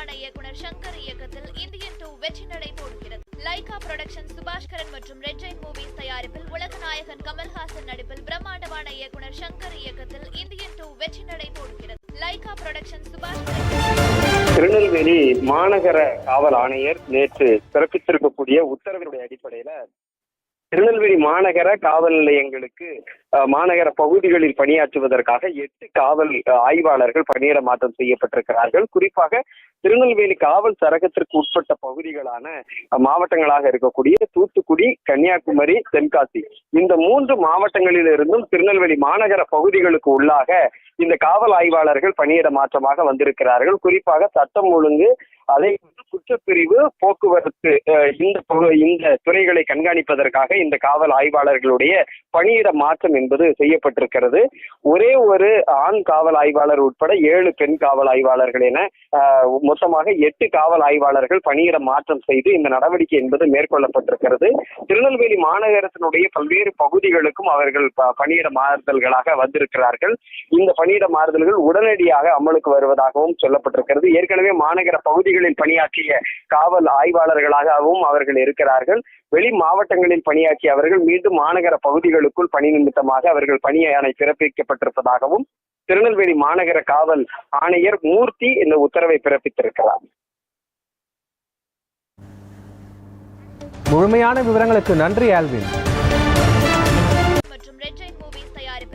பிரம்மாண்டமான இயக்குனர் சங்கர் இயக்கத்தில் இந்தியன் டூ வெற்றி நடை போடுகிறது. லைகா புரொடக்ஷன் சுபாஷ்கரன் மற்றும் ரெட் ஜெயின் மூவிஸ் தயாரிப்பில் உலக நாயகன் கமல்ஹாசன் நடிப்பில் பிரம்மாண்டமான இயக்குனர் சங்கர் இயக்கத்தில் இந்தியன் டூ வெற்றி நடை போடுகிறது. லைகா புரொடக்ஷன் சுபாஷ்கரன் திருநெல்வேலி மாநகர காவல் ஆணையர் நேற்று பிறப்பித்திருக்கக்கூடிய உத்தரவினுடைய அடிப்படையில திருநெல்வேலி மாநகர காவல் நிலையங்களுக்கு மாநகர பகுதிகளில் பணியாற்றுவதற்காக எட்டு காவல் ஆய்வாளர்கள் பணியிட மாற்றம் செய்யப்பட்டிருக்கிறார்கள். குறிப்பாக திருநெல்வேலி காவல் சரகத்திற்கு உட்பட்ட பகுதிகளான மாவட்டங்களாக இருக்கக்கூடிய தூத்துக்குடி கன்னியாகுமரி தென்காசி. இந்த மூன்று மாவட்டங்களில் இருந்தும் திருநெல்வேலி மாநகர பகுதிகளுக்கு உள்ளாக இந்த காவல் ஆய்வாளர்கள் பணியிட மாற்றமாக வந்திருக்கிறார்கள். குறிப்பாக சட்டம் ஒழுங்கு அதே போன்று குற்றப்பிரிவு போக்குவரத்து இந்த இந்த துறைகளை கண்காணிப்பதற்காக இந்த காவல் ஆய்வாளர்களுடைய பணியிட மாற்றம் என்பது செய்யப்பட்டிருக்கிறது. ஒரே ஒரு ஆண் காவல் ஆய்வாளர் உட்பட ஏழு பெண் காவல் ஆய்வாளர்கள் என மொத்தமாக எட்டு காவல் ஆய்வாளர்கள் பணியிட மாற்றம் செய்து இந்த நடவடிக்கை என்பது மேற்கொள்ளப்பட்டிருக்கிறது. திருநெல்வேலி மாநகரத்தினுடைய பல்வேறு பகுதிகளுக்கும் அவர்கள் ப- பணியிட மாறுதல்களாக வந்திருக்கிறார்கள். இந்த பணியிட மாறுதல்கள் உடனடியாக அமலுக்கு வருவதாகவும் சொல்லப்பட்டிருக்கிறது. ஏற்கனவே மாநகர பகுதிகளில் பணியாற்றிய காவல் ஆய்வாளர்களாகவும் அவர்கள் இருக்கிறார்கள். வெளி மாவட்டங்களில் பணியாற்றிய அவர்கள் மீண்டும் மாநகர பகுதிகளுக்குள் பணி நிமித்தமாக அவர்கள் பணியானை பிறப்பிக்கப்பட்டிருப்பதாகவும் திருநெல்வேலி மாநகர காவல் ஆணையர் மூர்த்தி இந்த உத்தரவை பிறப்பித்திருக்கிறார். முழுமையான விவரங்களுக்கு நன்றி ஆல்வின்.